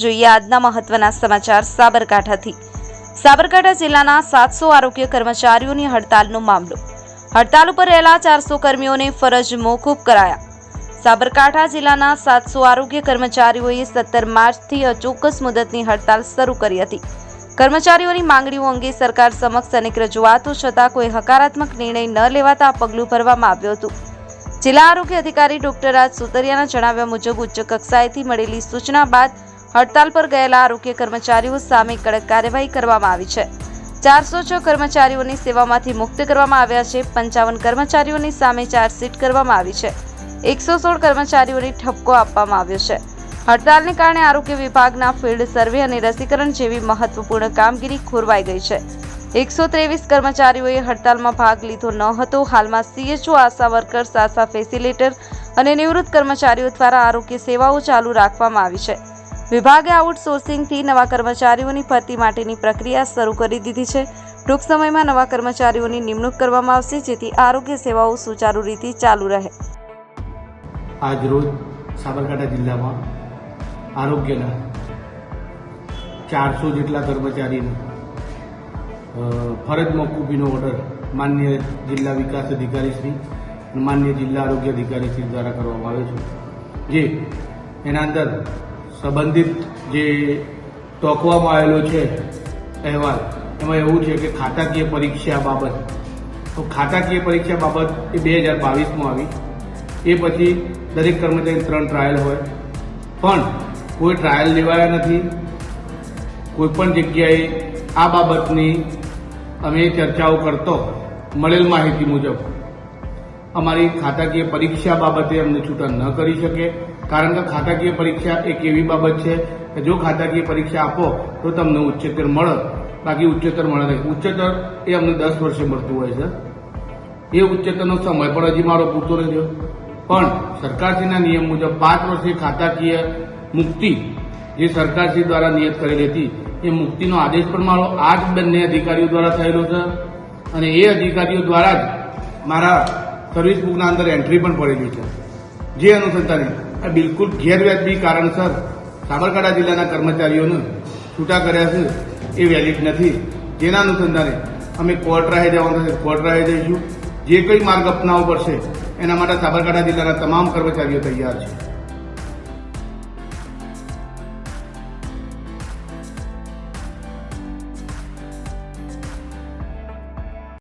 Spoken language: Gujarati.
જોઈએ આજના મહત્વના સમાચાર સાબરકાંઠાથી. સાબરકાંઠા જિલ્લાના સાતસો આરોગ્ય કર્મચારીઓની હડતાલનો મામલો. હડતાલ ઉપર રહેલા ચારસો કર્મીઓને ફરજ મોકૂફ કરાયા. સાબરકાંઠા જિલ્લાના સાતસો આરોગ્ય કર્મચારીઓએ સત્તર માર્ચથી અચોક્કસ મુદતની હડતાલ શરૂ કરી હતી. કર્મચારીઓની માંગણીઓ અંગે સરકાર સમક્ષ અનેક રજૂઆતો છતાં કોઈ હકારાત્મક નિર્ણય ન લેવાતા પગલું ભરવામાં આવ્યું હતું. જિલ્લા આરોગ્ય અધિકારી ડોક્ટર રાજ સુતરિયાના જણાવ્યા મુજબ ઉચ્ચ કક્ષાએથી મળેલી સૂચના બાદ હડતાલ પર ગયેલા આરોગ્ય કર્મચારીઓ સામે કડક કાર્યવાહી કરવામાં આવી છે. ચારસો છ કર્મચારીઓની સેવામાંથી મુક્ત કરવામાં આવ્યા છે. પંચાવન કર્મચારીઓની સામે ચાર્જશીટ કરવામાં આવી છે. એકસો સોળ કર્મચારીઓને ઠપકો આપવામાં આવ્યો છે. હડતાલને કારણે આરોગ્ય વિભાગના ફિલ્ડ સર્વે અને રસીકરણ જેવી મહત્વપૂર્ણ કામગીરી ખોરવાઈ ગઈ છે. એકસો ત્રેવીસ કર્મચારીઓએ હડતાલમાં ભાગ લીધો ન હતો. હાલમાં CHO ASHA workers, ASHA facilitator અને નિવૃત્ત કર્મચારીઓ દ્વારા આરોગ્ય સેવાઓ ચાલુ રાખવામાં આવી છે. વિભાગે આઉટસોર્સિંગથી નવા કર્મચારીઓની ભરતી માટેની પ્રક્રિયા શરૂ કરી દીધી છે. ટૂંક સમયમાં નવા કર્મચારીઓની નિમણૂક કરવામાં આવશે, જેથી આરોગ્ય સેવાઓ સુચારુ રીતે ચાલુ રહે. આજરોજ સાબરકાંઠા જિલ્લામાં આરોગ્યના. ચારસો જેટલા કર્મચારીને ફરજ મોકૂફીનો ઓર્ડર માન્ય જિલ્લા વિકાસ અધિકારી શ્રી અને માન્ય જિલ્લા આરોગ્ય અધિકારી શ્રી દ્વારા કરવામાં આવ્યો છે. જે એના અંદર સંબંધિત જે ટોકવામાં આવેલો છે અહેવાલ, એમાં એવું છે કે ખાતાકીય પરીક્ષા બાબત, તો ખાતાકીય પરીક્ષા બાબત એ બે હજાર બાવીસમાં આવી. એ પછી દરેક કર્મચારી ત્રણ ટ્રાયલ હોય. પણ કોઈ ટ્રાયલ લેવાયા નથી. કોઈ પણ જગ્યાએ આ બાબતની અમે ચર્ચાઓ કરતો મળેલ માહિતી મુજબ અમારી ખાતાકીય પરીક્ષા બાબતે અમને છૂટા ન કરી શકે. કારણ કે ખાતાકીય પરીક્ષા એક એવી બાબત છે કે જો ખાતાકીય પરીક્ષા આપો તો તમને ઉચ્ચતર મળે. બાકી ઉચ્ચતર મળે નહીં. ઉચ્ચતર એ અમને દસ વર્ષે મળતું હોય છે. એ ઉચ્ચતરનો સમય પણ હજી મારો પૂરતો રહ્યો. પણ સરકારશ્રીના નિયમ મુજબ પાંચ વર્ષે ખાતાકીય મુક્તિ જે સરકારશ્રી દ્વારા નિયત કરેલી હતી. એ મુક્તિનો આદેશ પણ મારો આ જ બંને અધિકારીઓ દ્વારા થયેલો છે અને એ અધિકારીઓ દ્વારા જ મારા સર્વિસ બુકના અંદર એન્ટ્રી પણ પડેલી છે. જે અનુસંધાને આ બિલકુલ ગેરવ્યાજબી કારણસર સાબરકાંઠા જિલ્લાના કર્મચારીઓને છૂટા કર્યા છે એ વેલિડ નથી. જેના અનુસંધાને અમે કોર્ટ રાહે જવાનું થશે કોર્ટ રાહે જઈશું. જે કંઈ માર્ગ અપનાવવો પડશે, એના માટે સાબરકાંઠા જિલ્લાના તમામ કર્મચારીઓ તૈયાર છે.